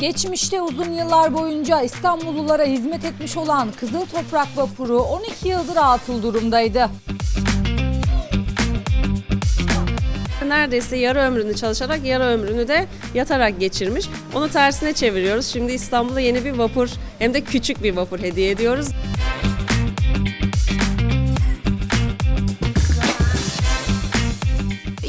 Geçmişte uzun yıllar boyunca İstanbullulara hizmet etmiş olan Kızıl Toprak Vapuru 12 yıldır atıl durumdaydı. Neredeyse yarı ömrünü çalışarak yarı ömrünü de yatarak geçirmiş. Onu tersine çeviriyoruz. Şimdi İstanbul'a yeni bir vapur hem de küçük bir vapur hediye ediyoruz.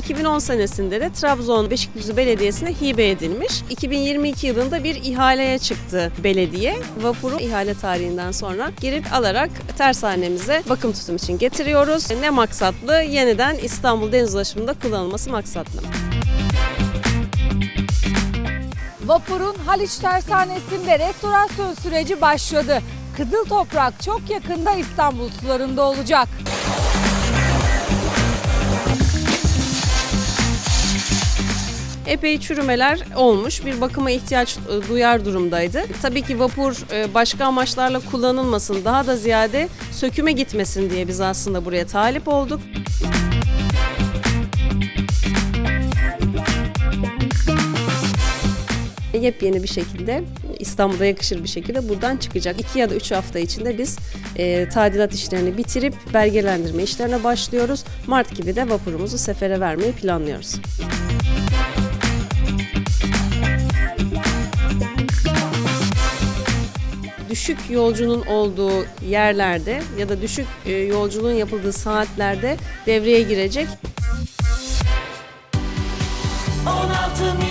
...2010 senesinde de Trabzon Beşikdüzü Belediyesi'ne hibe edilmiş. 2022 yılında bir ihaleye çıktı belediye. Vapuru ihale tarihinden sonra girip alarak tersanemize bakım tutum için getiriyoruz. Ne maksatlı? Yeniden İstanbul Deniz Ulaşımı'nda kullanılması maksatlı. Vapurun Haliç Tersanesi'nde restorasyon süreci başladı. Kızıl Toprak çok yakında İstanbul sularında olacak. Epey çürümeler olmuş. Bir bakıma ihtiyaç e, duyar durumdaydı. Tabii ki vapur e, başka amaçlarla kullanılmasın, daha da ziyade söküme gitmesin diye biz aslında buraya talip olduk. Yepyeni bir şekilde İstanbul'da yakışır bir şekilde buradan çıkacak. 2 ya da 3 hafta içinde biz e, tadilat işlerini bitirip belgelendirme işlerine başlıyoruz. Mart gibi de vapurumuzu sefere vermeyi planlıyoruz. Düşük yolcunun olduğu yerlerde ya da düşük e, yolculuğun yapıldığı saatlerde devreye girecek. 16 milyon